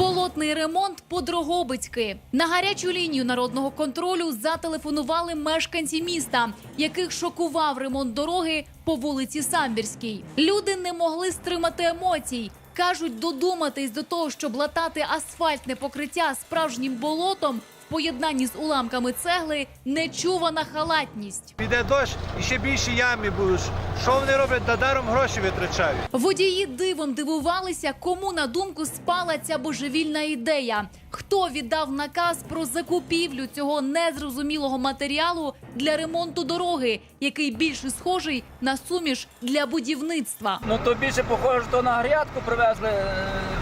Болотний ремонт по Дрогобицьки. На гарячу лінію народного контролю зателефонували мешканці міста, яких шокував ремонт дороги по вулиці Самбірській. Люди не могли стримати емоцій. Кажуть, додуматись до того, щоб латати асфальтне покриття справжнім болотом поєднанні з уламками цегли нечувана халатність. Піде дощ і ще більші ями будуть. Що вони роблять? Та даром гроші витрачають. Водії дивом дивувалися, кому на думку спала ця божевільна ідея. Хто віддав наказ про закупівлю цього незрозумілого матеріалу для ремонту дороги, який більше схожий на суміш для будівництва. Ну то більше похоже, що на грядку привезли е,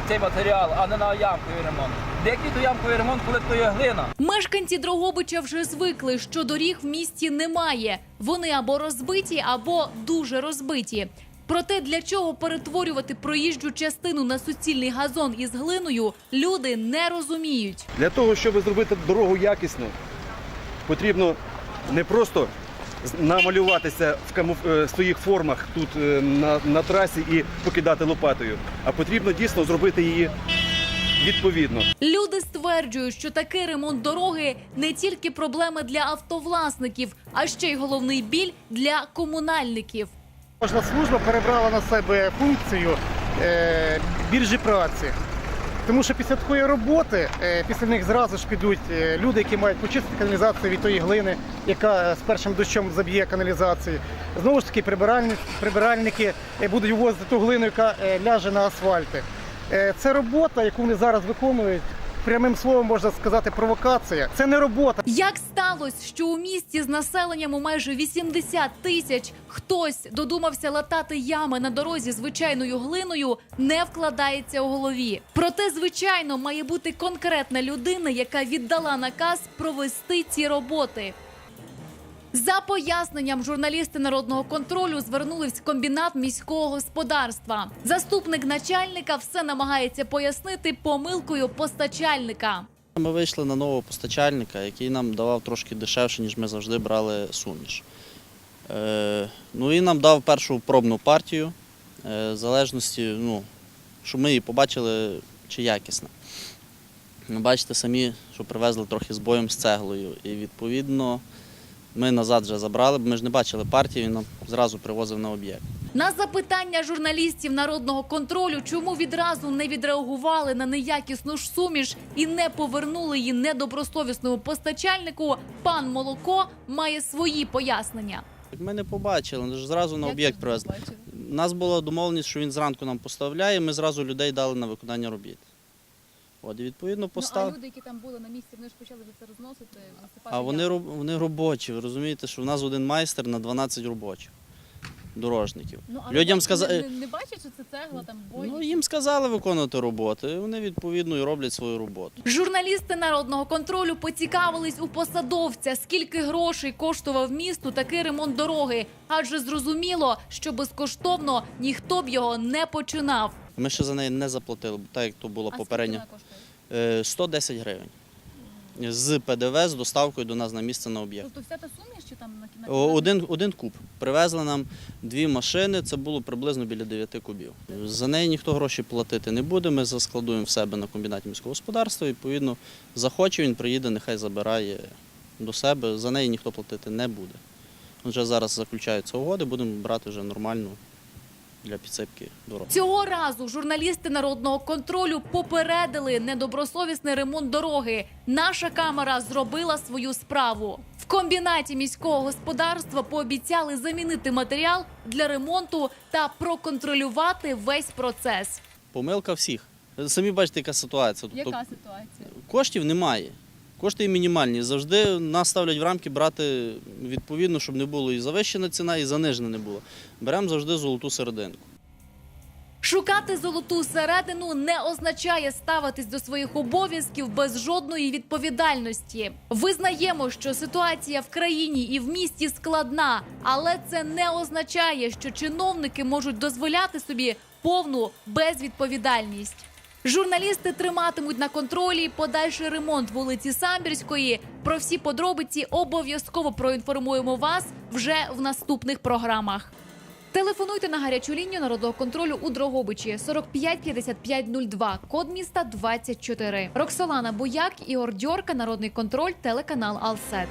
цей матеріал, а не на ямковий ремонт. Де який то ямковий ремонт, коли то є глина? Мешканці Дрогобича вже звикли, що доріг в місті немає. Вони або розбиті, або дуже розбиті. Проте для чого перетворювати проїжджу частину на суцільний газон із глиною, люди не розуміють. Для того, щоб зробити дорогу якісно, потрібно не просто намалюватися в камуф... е, своїх формах тут е, на, на трасі і покидати лопатою, а потрібно дійсно зробити її відповідно. Люди стверджують, що такий ремонт дороги не тільки проблеми для автовласників, а ще й головний біль для комунальників. Кожна служба перебрала на себе функцію е, біржі праці. Тому що після такої роботи, е, після них зразу ж підуть е, люди, які мають почистити каналізацію від тої глини, яка з першим дощом заб'є каналізацію. Знову ж таки, прибиральники, прибиральники е, будуть вивозити ту глину, яка ляже на асфальти. Е, Це робота, яку вони зараз виконують. Прямим словом можна сказати, провокація. Це не робота. Як сталося, що у місті з населенням у майже 80 тисяч хтось додумався латати ями на дорозі звичайною глиною, не вкладається у голові. Проте, звичайно, має бути конкретна людина, яка віддала наказ провести ці роботи. За поясненням журналісти народного контролю звернулись в комбінат міського господарства. Заступник начальника все намагається пояснити помилкою постачальника. Ми вийшли на нового постачальника, який нам давав трошки дешевше, ніж ми завжди брали суміш. Е, ну і нам дав першу пробну партію, е, в залежності, ну, щоб ми її побачили, чи якісна. Ну, бачите самі, що привезли трохи з боєм з цеглою. І відповідно ми назад вже забрали, бо ми ж не бачили партію, він нам зразу привозив на об'єкт. На запитання журналістів народного контролю, чому відразу не відреагували на неякісну ж суміш і не повернули її недобросовісному постачальнику, пан Молоко має свої пояснення. Ми не побачили, ми ж зразу на об'єкт привезли. У нас була домовленість, що він зранку нам поставляє, ми зразу людей дали на виконання робіт. От, і відповідно постав. Ну, а люди, які там були на місці, вони ж почали вже це розносити, насипати. А вони, роб- вони робочі, ви розумієте, що в нас один майстер на 12 робочих дорожників. Ну, а Людям сказа- не, не, не бачать, що це цегла, там бой? Ну, їм сказали виконувати роботу, і вони відповідно і роблять свою роботу. Журналісти народного контролю поцікавились у посадовця, скільки грошей коштував місту такий ремонт дороги, адже зрозуміло, що безкоштовно ніхто б його не починав. Ми ще за неї не заплатили, бо так як то було а скільки попередньо. вона коштує? Е, 110 гривень. З ПДВ, з доставкою до нас на місце на об'єкт. Тобто вся та суміш, чи там на на- Один, один куб. Привезли нам дві машини, це було приблизно біля 9 кубів. За неї ніхто гроші платити не буде. Ми заскладуємо в себе на комбінаті міського господарства. Відповідно, захоче, він приїде, нехай забирає до себе. За неї ніхто платити не буде. Вже зараз заключаються угоди, будемо брати вже нормальну для підсипки дорог. Цього разу журналісти народного контролю попередили недобросовісний ремонт дороги. Наша камера зробила свою справу. В комбінаті міського господарства пообіцяли замінити матеріал для ремонту та проконтролювати весь процес. Помилка всіх. Самі бачите, яка ситуація. Тобто Яка ситуація? коштів немає. Кошти мінімальні. Завжди нас ставлять в рамки брати відповідно, щоб не було і завищена ціна, і занижена не було. Беремо завжди золоту серединку. Шукати золоту середину не означає ставитись до своїх обов'язків без жодної відповідальності. Визнаємо, що ситуація в країні і в місті складна, але це не означає, що чиновники можуть дозволяти собі повну безвідповідальність. Журналісти триматимуть на контролі подальший ремонт вулиці Самбірської. Про всі подробиці обов'язково проінформуємо вас вже в наступних програмах. Телефонуйте на гарячу лінію народного контролю у Дрогобичі 45 55 02, код міста 24. Роксолана Буяк, Ігор Дьорка, народний контроль, телеканал Алсет.